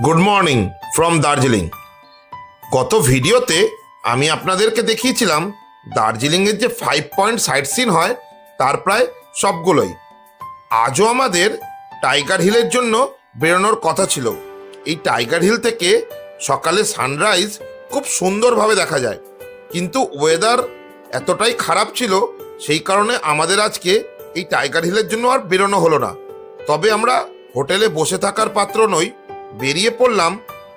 Good morning from Darjeeling গত ভিডিওতে আমি আপনাদেরকে দেখিয়েছিলাম দার্জিলিংয়ের যে ফাইভ পয়েন্ট সাইট সিন হয়, তার প্রায় সবগুলোই। আজও আমাদের টাইগার হিলের জন্য বেরোনোর কথা ছিল। এই টাইগার হিল থেকে সকালে সানরাইজ খুব সুন্দরভাবে দেখা যায়। কিন্তু ওয়েদার এতটাই খারাপ ছিল, সেই কারণে আমাদের আজকে এই টাইগার হিলের জন্য আর বেরোনো হলো না। তবে আমরা হোটেলে বসে থাকার পাত্র নই বেরিয়ে পড়লাম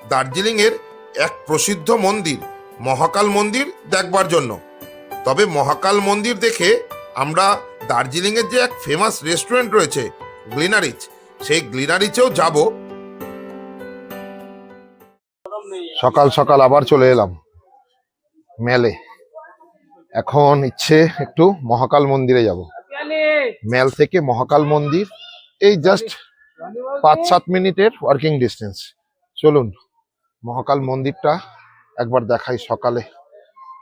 দার্জিলিংয়ের এক প্রসিদ্ধ মন্দির মহাকাল মন্দির দেখবার জন্য। তবে মহাকাল মন্দির দেখে আমরা দার্জিলিংয়ের যে এক ফেমাস রেস্টুরেন্ট রয়েছে গ্লিনারিচ সেই গ্লিনারিচেও যাব। সকাল সকাল আবার চলে এলাম মেলে। এখন ইচ্ছে একটু মহাকাল মন্দিরে যাব। মেল থেকে মহাকাল মন্দির এই জাস্ট পাঁচ সাত মিনিটের ওয়ার্কিং ডিস্টেন্স চলুন, মহাকাল মন্দিরটা একবার দেখাই সকালে।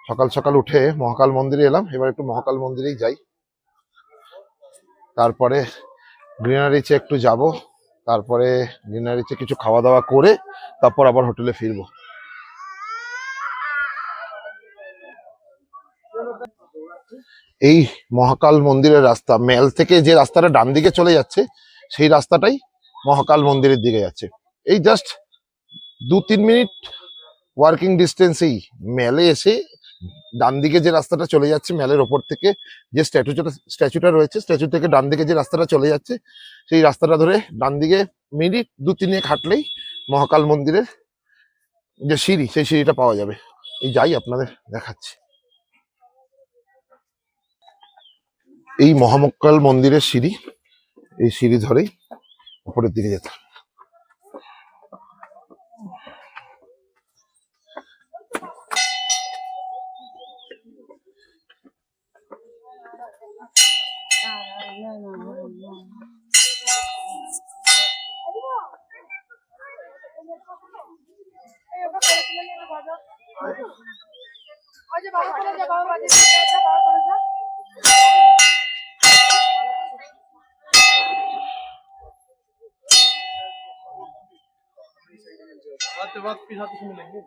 সকাল সকাল উঠে মহাকাল মন্দিরে এলাম, এবার একটু মহাকাল মন্দিরেই যাই। তারপরে গ্রিনারিচে একটু যাব, তারপরে গ্রিনারিচে কিছু খাওয়া দাওয়া করে, তারপর আবার হোটেলে ফিরবো। এই মহাকাল মন্দিরের রাস্তা, মেল থেকে যে রাস্তাটা ডান দিকে চলে যাচ্ছে সেই রাস্তাটাই মহাকাল মন্দিরের দিকে যাচ্ছে। এই জাস্ট দু তিন মিনিট ওয়ার্কিং ডিস্টেন্সেই মেলে এসে ডান দিকে যে রাস্তাটা চলে যাচ্ছে মেলের ওপর থেকে যে স্ট্যাচুটা স্ট্যাচুটা রয়েছে স্ট্যাচু থেকে ডান দিকে যে রাস্তাটা চলে যাচ্ছে, সেই রাস্তাটা ধরে ডান দিকে মিনিট দু তিনেক হাঁটলেই মহাকাল মন্দিরের যে সিঁড়ি, সেই সিঁড়িটা পাওয়া যাবে। এই যাই আপনাদের দেখাচ্ছি। এই মহামক্কাল মন্দিরের সিঁড়ি এই সিঁড়ি ধরেই উপরের দিকে যেতে। আচ্ছা বাবা বাবা বাজে যা বাবা করে যা आते बाद फिर हाथ से मिलेंगे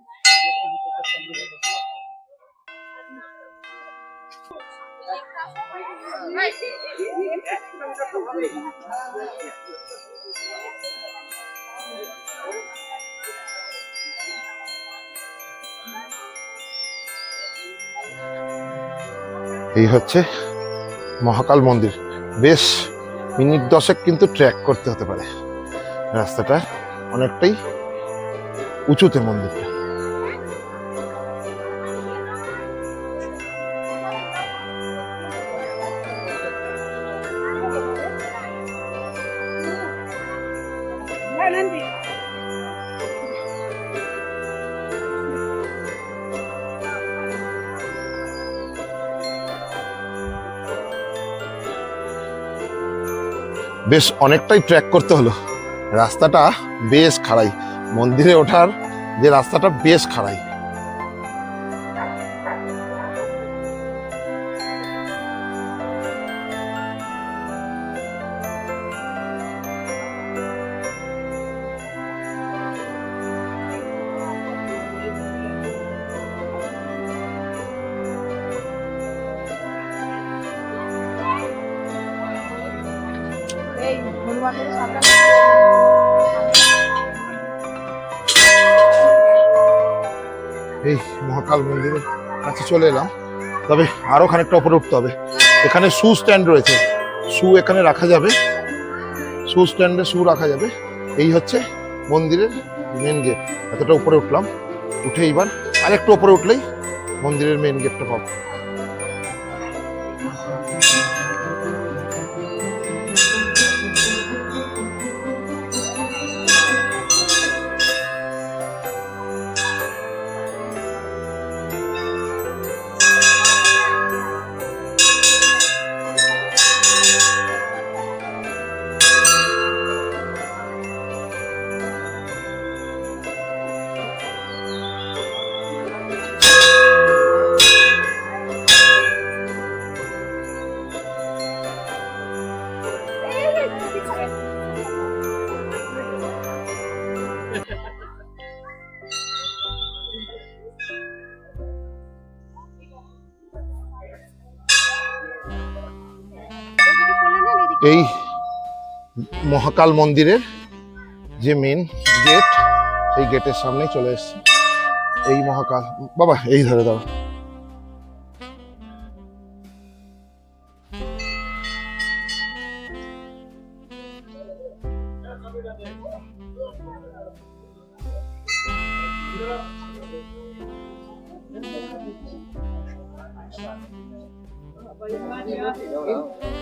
এই হচ্ছে মহাকাল মন্দির বেশ মিনিট দশেক কিন্তু ট্র্যাক করতে হতে পারে রাস্তাটা অনেকটাই উঁচুতে মন্দিরটা বেশ অনেকটাই ট্র্যাক করতে হলো। রাস্তাটা বেশ খাড়াই। মন্দিরে ওঠার যে রাস্তাটা বেশ খাড়াই। এই মহাকাল মন্দিরের কাছে চলে এলাম। তবে আরও খানিকটা উপরে উঠতে হবে। এখানে শু স্ট্যান্ড রয়েছে। শু এখানে রাখা যাবে। শু স্ট্যান্ডে শু রাখা যাবে। এই হচ্ছে মন্দিরের মেন গেট এতটা উপরে উঠলাম। উঠে এইবার আরেকটু উপরে উঠলেই মন্দিরের মেন গেটটা পাবো। এই মহাকাল মন্দিরের যে মেন গেট সেই গেটের সামনেই চলে এসেছি। এই মহাকাল, বাবা, এই ধরে দাও। हाँ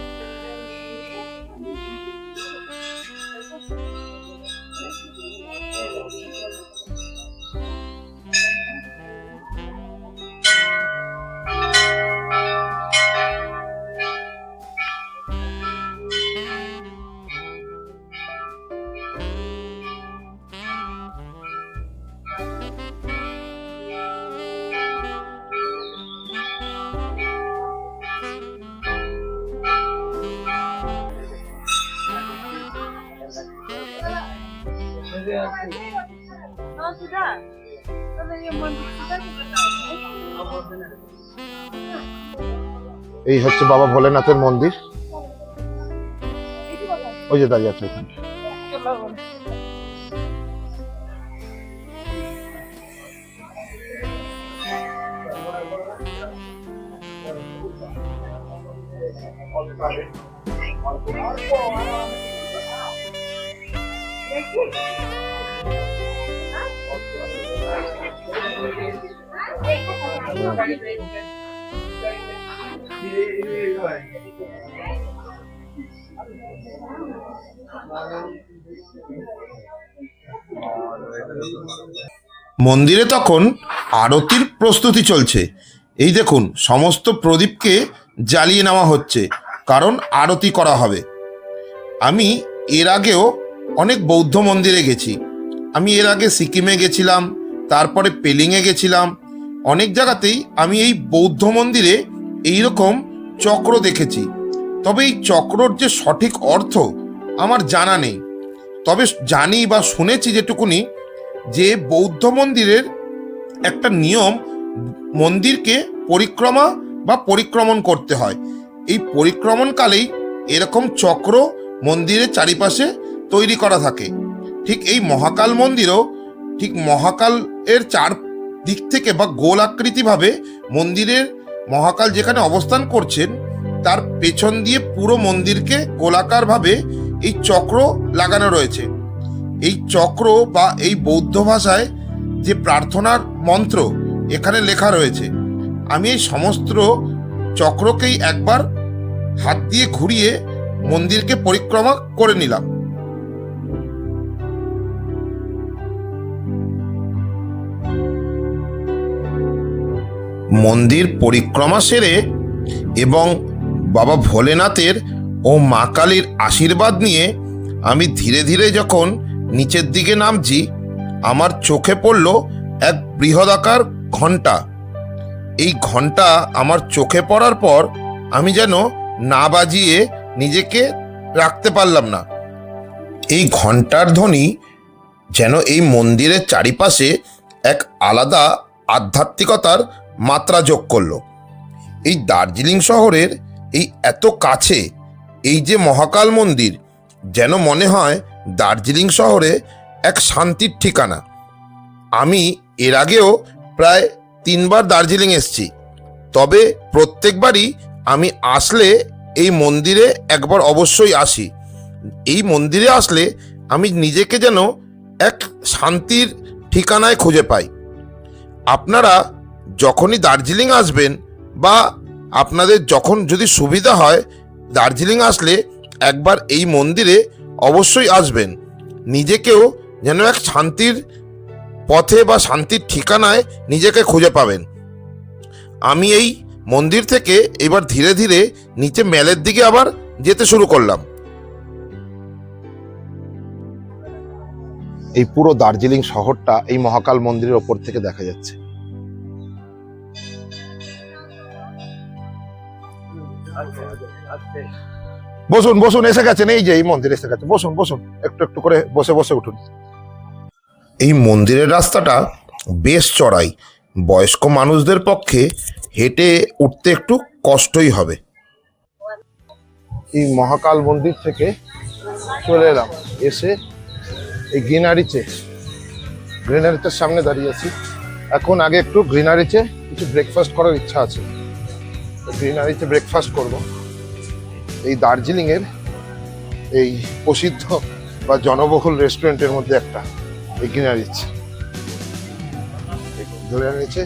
এই হচ্ছে বাবা ভোলেনাথের মন্দির। ওই যে দাঁড়িয়ে আছে ওখানে চলো মন্দিরে তখন আরতির প্রস্তুতি চলছে। এই দেখুন, সমস্ত প্রদীপকে জ্বালিয়ে নেওয়া হচ্ছে, কারণ আরতি করা হবে। আমি এর আগেও অনেক বৌদ্ধ মন্দিরে গেছি। আমি এর আগে সিকিমে গেছিলাম, তারপরে পেলিংয়ে গেছিলাম। অনেক জায়গাতেই আমি এই বৌদ্ধ মন্দিরে এই রকম চক্র দেখেছি। তবে এই চক্রর যে সঠিক অর্থ আমার জানা নেই। তবে জানি বা শুনেছি যেটুকুনি যে বৌদ্ধ মন্দিরের একটা নিয়ম, মন্দিরকে পরিক্রমা বা পরিক্রমণ করতে হয়। এই পরিক্রমণকালেই এরকম চক্র মন্দিরের চারিপাশে তৈরি করা থাকে। ঠিক এই মহাকাল মন্দিরও ঠিক মহাকাল এর চার দিক থেকে বা গোল আকৃতিভাবে মন্দিরের মহাকাল যেখানে অবস্থান করছেন, তার পেছন দিয়ে পুরো মন্দিরকে গোলাকারভাবে এই চক্র লাগানো রয়েছে। এই চক্র বা এই বৌদ্ধ ভাষায় যে প্রার্থনার মন্ত্র এখানে লেখা রয়েছে। আমি এই সমস্ত চক্রকেই একবার হাত দিয়ে ঘুরিয়ে মন্দিরকে পরিক্রমা করে নিলাম। মন্দির পরিক্রমা সেরে এবং বাবা ভোলেনাথের ও মা কালীর আশীর্বাদ নিয়ে আমি ধীরে ধীরে যখন নিচের দিকে নামছি, আমার চোখে পড়ল এক বৃহদাকার ঘণ্টা এই ঘণ্টা আমার চোখে পড়ার পর আমি যেন না বাজিয়ে নিজেকে রাখতে পারলাম না। এই ঘণ্টার ধ্বনি যেন এই মন্দিরের চারিপাশে এক আলাদা আধ্যাত্মিকতার মাত্রা যোগ করল। এই দার্জিলিং শহরের এই এত কাছে, এই যে মহাকাল মন্দির, যেন মনে হয় দার্জিলিং শহরে এক শান্তির ঠিকানা। আমি এর আগেও প্রায় তিনবার দার্জিলিং এসছি, তবে প্রত্যেকবারই আমি আসলে এই মন্দিরে একবার অবশ্যই আসি। এই মন্দিরে আসলে আমি নিজেকে যেন এক শান্তির ঠিকানায় খুঁজে পাই। আপনারা যখনই দার্জিলিং আসবেন বা আপনাদের যখন যদি সুবিধা হয় দার্জিলিং আসলে একবার এই মন্দিরে অবশ্যই আসবেন। নিজেকেও যেন এক শান্তির পথে বা শান্তির ঠিকানায় নিজেকে খুঁজে পাবেন। আমি এই মন্দির থেকে এবার ধীরে ধীরে নিচে মেলের দিকে আবার যেতে শুরু করলাম। এই পুরো দার্জিলিং শহরটা এই মহাকাল মন্দিরের ওপর থেকে দেখা যাচ্ছে। বসুন বসুন এসে গেছেন। এই যে এই মন্দির এসে গেছে। বসুন বসুন একটু একটু করে বসে বসে উঠুন। এই মন্দিরের রাস্তাটা বেশ চড়াই। বয়স্ক মানুষদের পক্ষে হেঁটে উঠতে একটু কষ্টই হবে। এই মহাকাল মন্দির থেকে চলে এলাম। এসে এই গ্রিনারিচে গ্রিনারিচের সামনে দাঁড়িয়ে আছি। এখন আগে একটু গ্রিনারিচে কিছু ব্রেকফাস্ট করার ইচ্ছা আছে। গ্রিনারিচে ব্রেকফাস্ট করব। এই দার্জিলিংয়ের এই প্রসিদ্ধ বা জনবহুল রেস্টুরেন্টের মধ্যে একটা, এই গ্রিনারিচ ধরে নিচে।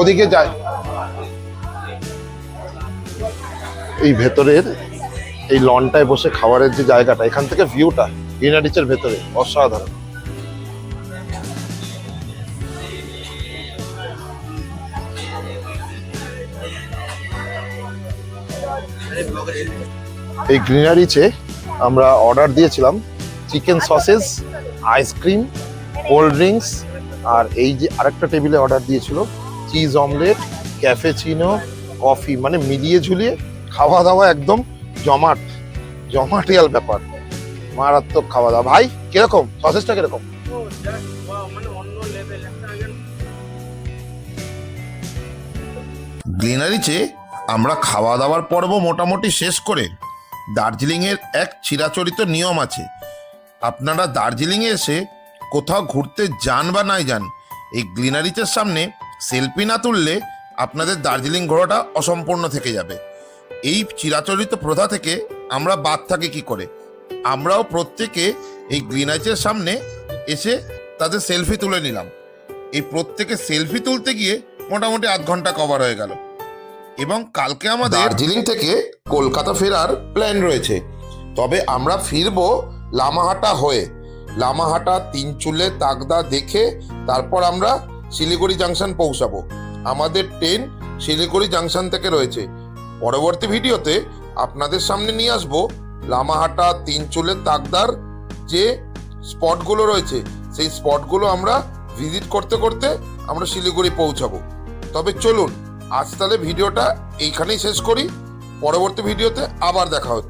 ওদিকে যায় এই ভেতরের এই লনটায় বসে খাবারের যে জায়গাটা, এখান থেকে ভিউটা গ্রিনারিচের ভেতরে, অসাধারণ। এই গ্রিনারিচে আমরা অর্ডার দিয়েছিলাম chicken sausages ice cream cold drinks আর এই যে আরেকটা টেবিলে অর্ডার দিয়েছিল চিজ অমলেট, ক্যাফেচিনো, কফি মানে মিলিয়ে ঝুলিয়ে খাওয়া দাওয়া একদম জমাট, জমাটিয়াল ব্যাপার। মারাত্মক খাওয়া দাওয়া। ভাই, কীরকম? সসেসটা কীরকম? গ্লিনারিচে আমরা খাওয়া দাওয়ার পর্ব মোটামুটি শেষ করে দার্জিলিংয়ের এক চিরাচরিত নিয়ম আছে। আপনারা দার্জিলিংয়ে এসে কোথাও ঘুরতে যান বা নাই যান, এই গ্লিনারিচের সামনে সেলফি না তুললে আপনাদের দার্জিলিং ঘোরাটা অসম্পূর্ণ থেকে যাবে। এই চিরাচরিত প্রথা থেকে আমরা বাদ থাকি কি করে? আমরাও প্রত্যেকে এই গ্লিনারিচের সামনে এসে তাদের সেলফি তুলে নিলাম। এই প্রত্যেকে সেলফি তুলতে গিয়ে মোটামুটি আধ ঘণ্টা কভার হয়ে গেল। এবং কালকে আমাদের দার্জিলিং থেকে কলকাতা ফেরার প্ল্যান রয়েছে। তবে আমরা ফিরবো লামাহাটা হয়ে। লামাহাটা, তিনচুলে, তাগদা দেখে তারপর আমরা শিলিগুড়ি জাংশন পৌঁছাবো। আমাদের ট্রেন শিলিগুড়ি জাংশন থেকে রয়েছে। পরবর্তী ভিডিওতে আপনাদের সামনে নিয়ে আসব লামাহাটা, তিন চুলের তাকদার যে স্পটগুলো রয়েছে, সেই স্পটগুলো আমরা ভিজিট করতে করতে আমরা শিলিগুড়ি পৌঁছাবো। তবে চলুন, আজ তাহলে ভিডিওটা এইখানেই শেষ করি। পরবর্তী ভিডিওতে আবার দেখা হচ্ছে।